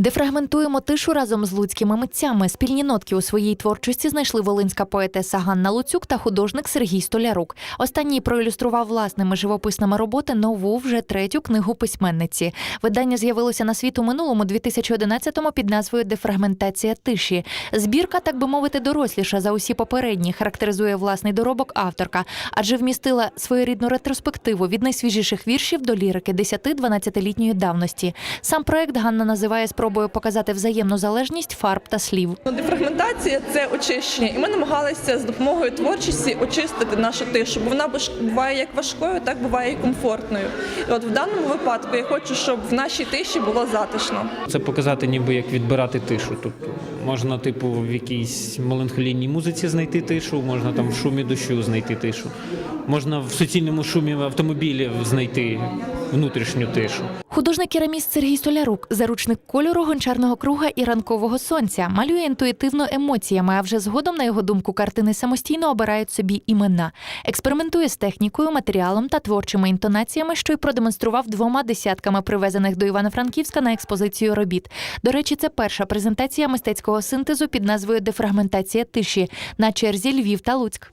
Дефрагментуємо тишу разом з луцькими митцями. Спільні нотки у своїй творчості знайшли волинська поетеса Ганна Луцюк та художник Сергій Столярук. Останній проілюстрував власними живописними роботи нову вже третю книгу письменниці. Видання з'явилося на світ у минулому 2011-му під назвою Дефрагментація тиші. Збірка, так би мовити, доросліша за усі попередні, характеризує власний доробок авторка, адже вмістила своєрідну ретроспективу від найсвіжіших віршів до лірики 10-12-літньої давності. Сам проект Ганна називає спробою показати взаємну залежність фарб та слів. Ну, Дефрагментація це очищення, і ми намагалися з допомогою творчості очистити нашу тишу, бо вона буває як важкою, так буває і комфортною. І от в даному випадку я хочу, щоб в нашій тиші було затишно. Це показати, ніби як відбирати тишу. Тобто можна, типу, в якійсь меланхолійній музиці знайти тишу, можна там в шумі дощу знайти тишу, можна в суцільному шумі автомобілів знайти внутрішню тишу. Художник кераміст Сергій Столярук, заручник кольору гончарного круга і ранкового сонця, малює інтуїтивно емоціями, а вже згодом, на його думку, картини самостійно обирають собі імена. Експериментує з технікою, матеріалом та творчими інтонаціями, що й продемонстрував двома десятками привезених до Івано-Франківська на експозицію робіт. До речі, це перша презентація мистецького синтезу під назвою Дефрагментація тиші на черзі Львів та Луцьк.